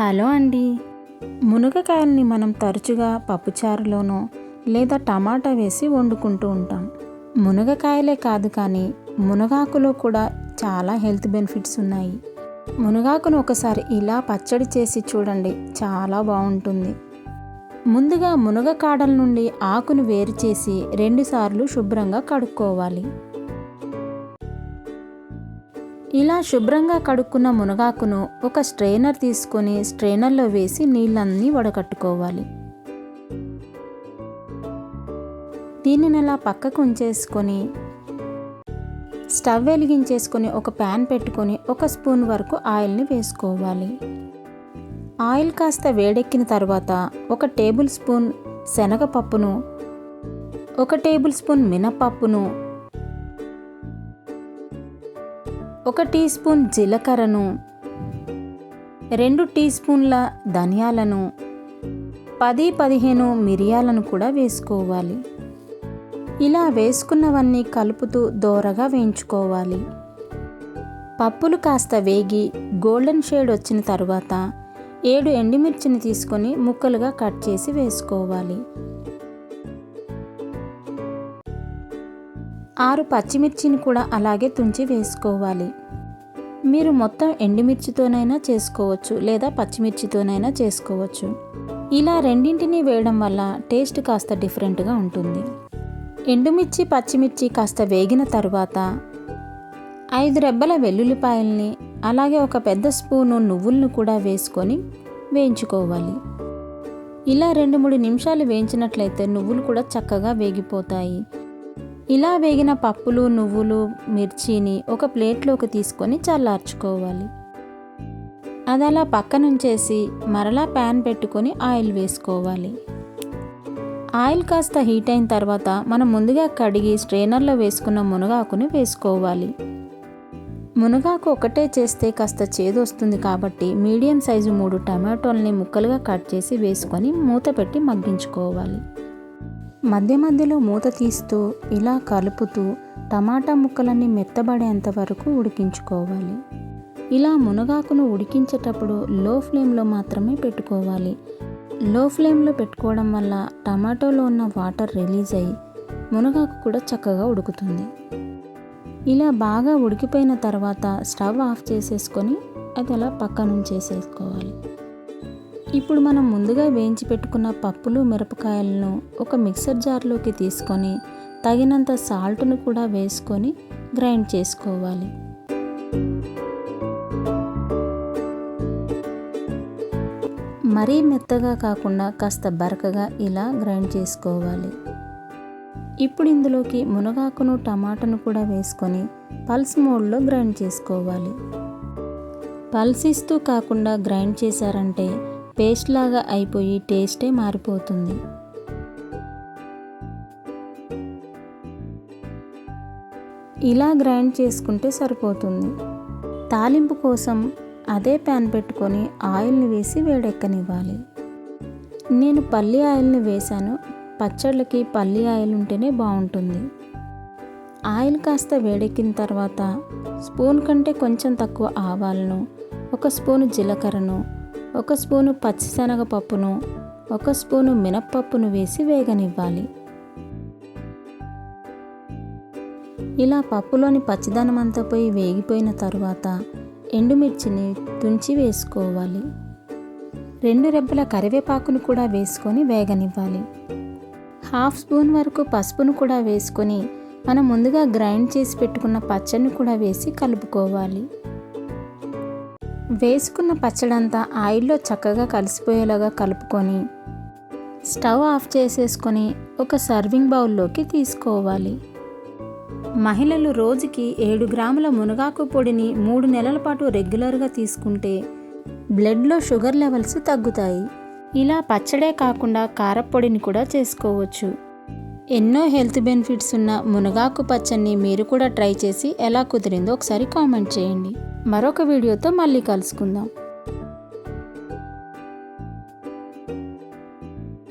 Hello అండి. మునగకాయల్ని మనం తరచుగా పప్పుచారులోనో లేదా టమాటా వేసి వండుకుంటూ ఉంటాం. మునగకాయలే కాదు కానీ మునగాకులో కూడా చాలా హెల్త్ బెనిఫిట్స్ ఉన్నాయి. మునగాకును ఒకసారి ఇలా పచ్చడి చేసి చూడండి చాలా బాగుంటుంది. ముందుగా మునగ కాడల నుండి ఆకును వేరు చేసి రెండుసార్లు శుభ్రంగా కడుక్కోవాలి. ఇలా శుభ్రంగా కడుక్కున్న మునగాకును ఒక స్ట్రెయినర్ తీసుకొని స్ట్రెయినర్లో వేసి నీళ్ళన్నీ వడగట్టుకోవాలి దీనిని అలా పక్కకు ఉంచేసుకొని స్టవ్ వెలిగించేసుకొని ఒక ప్యాన్ పెట్టుకొని ఒక స్పూన్ వరకు ఆయిల్ని వేసుకోవాలి. ఆయిల్ కాస్త వేడెక్కిన తర్వాత ఒక టేబుల్ స్పూన్ శనగపప్పును ఒక టేబుల్ స్పూన్ మినపప్పును ఒక టీ స్పూన్ జీలకర్రను రెండు టీ స్పూన్ల ధనియాలను పది పదిహేను మిరియాలను కూడా వేసుకోవాలి. ఇలా వేసుకున్నవన్నీ కలుపుతూ దోరగా వేయించుకోవాలి. పప్పులు కాస్త వేగి గోల్డెన్ షేడ్ వచ్చిన తర్వాత ఏడు ఎండుమిర్చిని తీసుకొని ముక్కలుగా కట్ చేసి వేసుకోవాలి. ఆరు పచ్చిమిర్చిని కూడా అలాగే తుంచి వేసుకోవాలి. మీరు మొత్తం ఎండుమిర్చితోనైనా చేసుకోవచ్చు లేదా పచ్చిమిర్చితోనైనా చేసుకోవచ్చు. ఇలా రెండింటినీ వేయడం వల్ల టేస్ట్ కాస్త డిఫరెంట్గా ఉంటుంది. ఎండుమిర్చి పచ్చిమిర్చి కాస్త వేగిన తర్వాత ఐదు రెబ్బల వెల్లుల్లిపాయల్ని అలాగే ఒక పెద్ద స్పూను నువ్వులను కూడా వేసుకొని వేయించుకోవాలి. ఇలా రెండు మూడు నిమిషాలు వేయించినట్లయితే నువ్వులు కూడా చక్కగా వేగిపోతాయి. ఇలా వేగిన పప్పులు నువ్వులు మిర్చిని ఒక ప్లేట్లోకి తీసుకొని చల్లార్చుకోవాలి. అది అలా పక్కనుంచేసి మరలా ప్యాన్ పెట్టుకొని ఆయిల్ వేసుకోవాలి. ఆయిల్ కాస్త హీట్ అయిన తర్వాత మనం ముందుగా కడిగి స్ట్రైనర్లో వేసుకున్న మునగాకుని వేసుకోవాలి. మునగాకు ఒకటే చేస్తే కాస్త చేదు వస్తుంది కాబట్టి మీడియం సైజు మూడు టమాటోల్ని ముక్కలుగా కట్ చేసి వేసుకొని మూత పెట్టి మగ్గించుకోవాలి. మధ్య మధ్యలో మూత తీస్తూ ఇలా కలుపుతూ టమాటా ముక్కలన్నీ మెత్తబడేంత వరకు ఉడికించుకోవాలి. ఇలా మునగాకును ఉడికించేటప్పుడు లో ఫ్లేమ్లో మాత్రమే పెట్టుకోవాలి. లో ఫ్లేమ్లో పెట్టుకోవడం వల్ల టమాటోలో ఉన్న వాటర్ రిలీజ్ అయ్యి మునగాకు కూడా చక్కగా ఉడుకుతుంది. ఇలా బాగా ఉడికిపోయిన తర్వాత స్టవ్ ఆఫ్ చేసేసుకొని అది అలా పక్కనుంచేసేసుకోవాలి. ఇప్పుడు మనం ముందుగా వేయించి పెట్టుకున్న పప్పులు మిరపకాయలను ఒక మిక్సర్ జార్లోకి తీసుకొని తగినంత సాల్ట్ను కూడా వేసుకొని గ్రైండ్ చేసుకోవాలి. మరీ మెత్తగా కాకుండా కాస్త బరకగా ఇలా గ్రైండ్ చేసుకోవాలి. ఇప్పుడు ఇందులోకి మునగాకును టమాటాను కూడా వేసుకొని పల్స్ మోడ్లో గ్రైండ్ చేసుకోవాలి. పల్స్ ఇస్తూ కాకుండా గ్రైండ్ చేశారంటే పేస్ట్ లాగా అయిపోయి టేస్టే మారిపోతుంది. ఇలా గ్రైండ్ చేసుకుంటే సరిపోతుంది. తాలింపు కోసం అదే ప్యాన్ పెట్టుకొని ఆయిల్ని వేసి వేడెక్కనివ్వాలి. నేను పల్లి ఆయిల్ని వేశాను. పచ్చళ్ళకి పల్లి ఆయిల్ ఉంటేనే బాగుంటుంది. ఆయిల్ కాస్త వేడెక్కిన తర్వాత స్పూన్ కంటే కొంచెం తక్కువ ఆవాలను ఒక స్పూన్ జీలకర్రను ఒక స్పూను పచ్చిశనగపప్పును ఒక స్పూను మినప్పప్పును వేసి వేగనివ్వాలి. ఇలా పప్పులోని పచ్చిదనం అంతా పోయి వేగిపోయిన తర్వాత ఎండుమిర్చిని తుంచి వేసుకోవాలి. రెండు రెబ్బల కరివేపాకును కూడా వేసుకొని వేగనివ్వాలి. హాఫ్ స్పూన్ వరకు పసుపును కూడా వేసుకొని మనం ముందుగా గ్రైండ్ చేసి పెట్టుకున్న పచ్చడిని కూడా వేసి కలుపుకోవాలి. వేసుకున్న పచ్చడంతా ఆయిల్లో చక్కగా కలిసిపోయేలాగా కలుపుకొని స్టవ్ ఆఫ్ చేసేసుకొని ఒక సర్వింగ్ బౌల్లోకి తీసుకోవాలి. మహిళలు రోజుకి ఏడు గ్రాముల మునగాకు పొడిని మూడు నెలల పాటు రెగ్యులర్గా తీసుకుంటే బ్లడ్లో షుగర్ లెవెల్స్ తగ్గుతాయి. ఇలా పచ్చడే కాకుండా కారపొడిని కూడా చేసుకోవచ్చు. ఎన్నో హెల్త్ బెనిఫిట్స్ ఉన్న మునగాకు పచ్చడిని మీరు కూడా ట్రై చేసి ఎలా కుదిరిందో ఒకసారి కామెంట్ చేయండి. మరొక వీడియోతో మళ్ళీ కలుసుకుందాం.